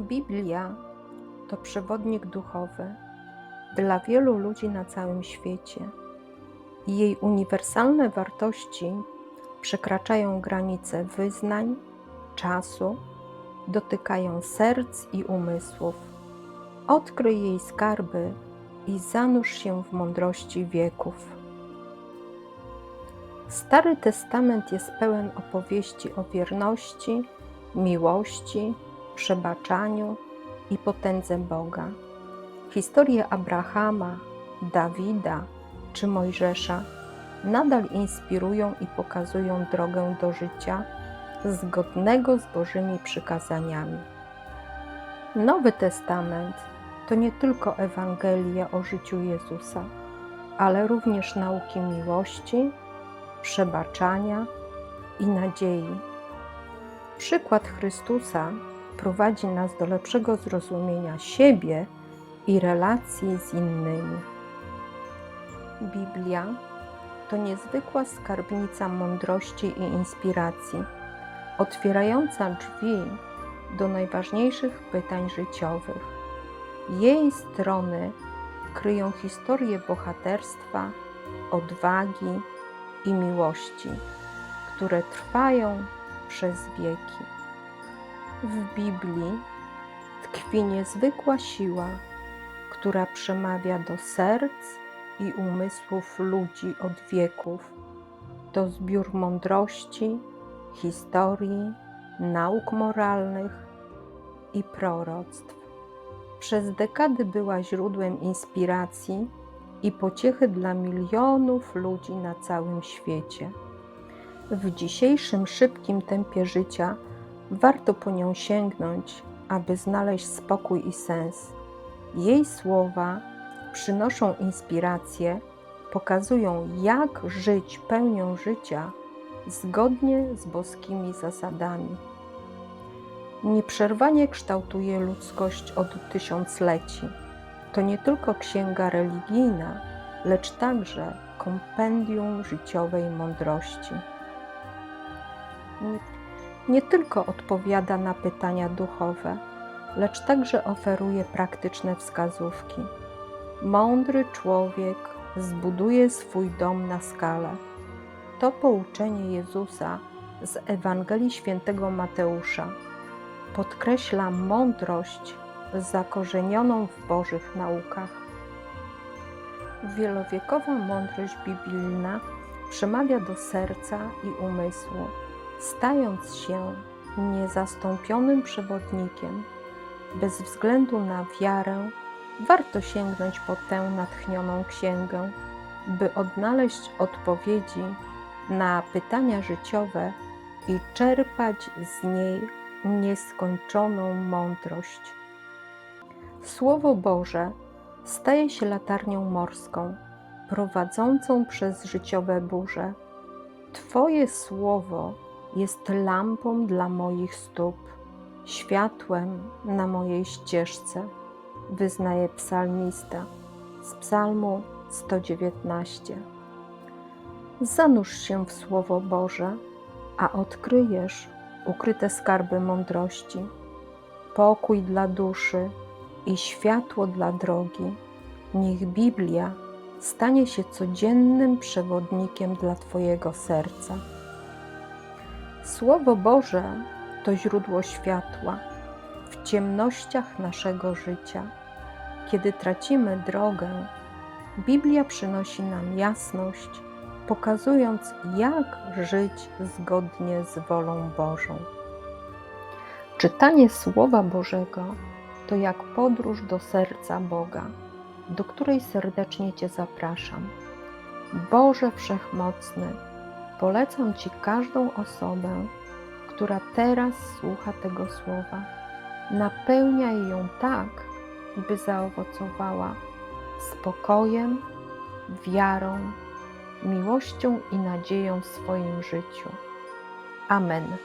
Biblia to przewodnik duchowy dla wielu ludzi na całym świecie. Jej uniwersalne wartości przekraczają granice wyznań, czasu, dotykają serc i umysłów. Odkryj jej skarby i zanurz się w mądrości wieków. Stary Testament jest pełen opowieści o wierności, miłości, przebaczaniu i potędze Boga. Historie Abrahama, Dawida czy Mojżesza nadal inspirują i pokazują drogę do życia zgodnego z Bożymi przykazaniami. Nowy Testament to nie tylko Ewangelia o życiu Jezusa, ale również nauki miłości, przebaczania i nadziei. Przykład Chrystusa prowadzi nas do lepszego zrozumienia siebie i relacji z innymi. Biblia to niezwykła skarbnica mądrości i inspiracji, otwierająca drzwi do najważniejszych pytań życiowych. Jej strony kryją historię bohaterstwa, odwagi i miłości, które trwają przez wieki. W Biblii tkwi niezwykła siła, która przemawia do serc i umysłów ludzi od wieków. To zbiór mądrości, historii, nauk moralnych i proroctw. Przez dekady była źródłem inspiracji i pociechy dla milionów ludzi na całym świecie. W dzisiejszym szybkim tempie życia warto po nią sięgnąć, aby znaleźć spokój i sens. Jej słowa przynoszą inspirację, pokazują, jak żyć pełnią życia zgodnie z boskimi zasadami. Nieprzerwanie kształtuje ludzkość od tysiącleci. To nie tylko księga religijna, lecz także kompendium życiowej mądrości. Nie, tylko odpowiada na pytania duchowe, lecz także oferuje praktyczne wskazówki. Mądry człowiek zbuduje swój dom na skalę. To pouczenie Jezusa z Ewangelii Świętego Mateusza podkreśla mądrość zakorzenioną w Bożych naukach. Wielowiekowa mądrość biblijna przemawia do serca i umysłu, stając się niezastąpionym przewodnikiem. Bez względu na wiarę, warto sięgnąć po tę natchnioną księgę, by odnaleźć odpowiedzi na pytania życiowe i czerpać z niej nieskończoną mądrość. Słowo Boże staje się latarnią morską, prowadzącą przez życiowe burze. Twoje słowo jest lampą dla moich stóp, światłem na mojej ścieżce, wyznaje psalmista z Psalmu 119. Zanurz się w Słowo Boże, a odkryjesz ukryte skarby mądrości, pokój dla duszy i światło dla drogi. Niech Biblia stanie się codziennym przewodnikiem dla Twojego serca. Słowo Boże to źródło światła w ciemnościach naszego życia. Kiedy tracimy drogę, Biblia przynosi nam jasność, pokazując, jak żyć zgodnie z wolą Bożą. Czytanie Słowa Bożego to jak podróż do serca Boga, do której serdecznie Cię zapraszam. Boże Wszechmocny, polecam Ci każdą osobę, która teraz słucha tego słowa. Napełniaj ją tak, by zaowocowała spokojem, wiarą, miłością i nadzieją w swoim życiu. Amen.